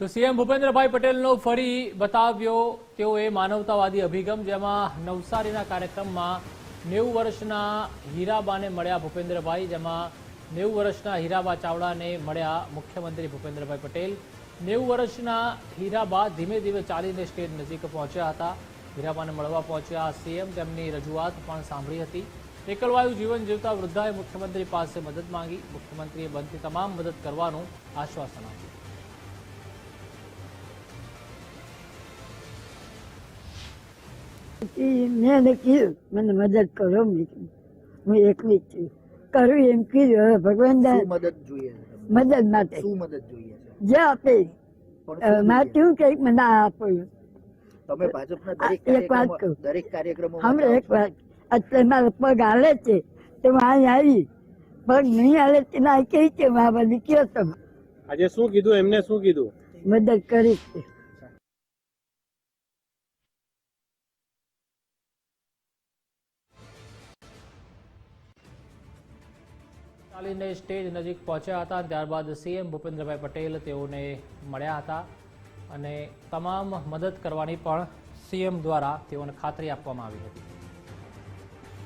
તો સીએમ ભૂપેન્દ્રભાઈ પટેલનો ફરી બતાવ્યો તેઓએ માનવતાવાદી અભિગમ, જેમાં નવસારીના કાર્યક્રમમાં નેવું વર્ષના હીરાબાને મળ્યા ભૂપેન્દ્રભાઈ, જેમાં નેવું વર્ષના હીરાબા ચાવડાને મળ્યા મુખ્યમંત્રી ભૂપેન્દ્રભાઈ પટેલ. નેવું વર્ષના હીરાબા ધીમે ધીમે ચાલીને સ્ટેજ નજીક પહોંચ્યા હતા. હીરાબાને મળવા પહોંચ્યા સીએમ તેમની રજૂઆત પણ સાંભળી હતી. એકલવાયું જીવન જીવતા વૃદ્ધાએ મુખ્યમંત્રી પાસે મદદ માંગી. મુખ્યમંત્રીએ બનતી તમામ મદદ કરવાનું આશ્વાસન આપ્યું. મેં કીધું મને મદદ કરો હું એકલી છું. કરું એમ કીધું હવે ભગવાન મદદ જોઈએ? મદદ માટે. શું મદદ જોઈએ જે આપે મારે શું કંઈક મને આ આપો. તમે ભાજપના દરેક એક વાત કહું. દરેક કાર્યક્રમો હમણાં એક વાત. અત્યારે મારો પગ હાલે છે તો હું અહીં આવી. પગ નહીં હાલે તે ના કહી કે મા બધી કયો તમે આજે શું કીધું? એમને શું કીધું? મદદ કરીશ ચાલીને સ્ટેજ નજીક પહોંચ્યા હતા. ત્યારબાદ સીએમ ભૂપેન્દ્રભાઈ પટેલ તેઓને મળ્યા હતા અને તમામ મદદ કરવાની પણ સીએમ દ્વારા તેઓને ખાતરી આપવામાં આવી હતી.